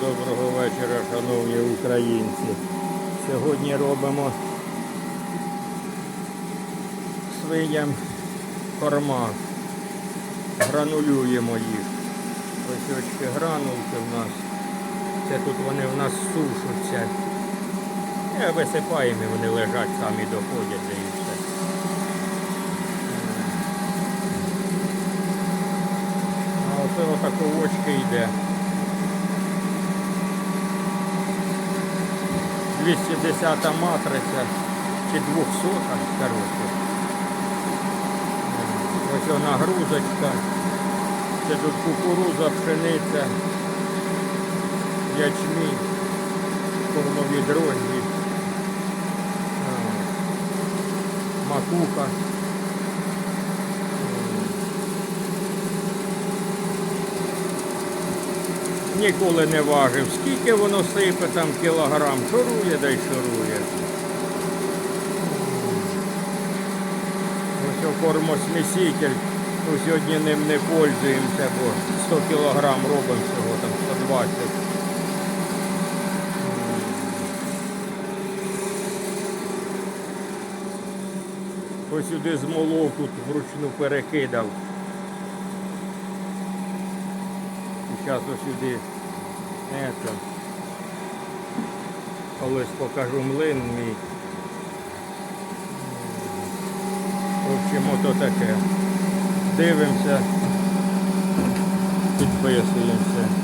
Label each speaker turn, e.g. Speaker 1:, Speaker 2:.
Speaker 1: Доброго вечора, шановні українці. Сьогодні робимо свиням корма. Гранулюємо їх. Ось очки гранулки в нас. Це тут вони в нас сушаться. І висипаємо, вони лежать, самі доходять де і все. А оце отако очки йде. 210 матриця чи 200, коротше. Ось вона грузочка. Це тут кукуруза, пшениця, ячмінь, кормові дрожжі, макуха. Ніколи не важив. Скільки воно сипе там кілограм, шурує да й шурує. Ось кормосміситель. Ну, сьогодні ним не пользуємося, бо 100 кілограм робимо всього там 120. Ось сюди змолов тут вручну перекидав. І зараз ось сюди. Это. Колись покажу млин мій. В общем, ото таке. Дивимося, підписуємося.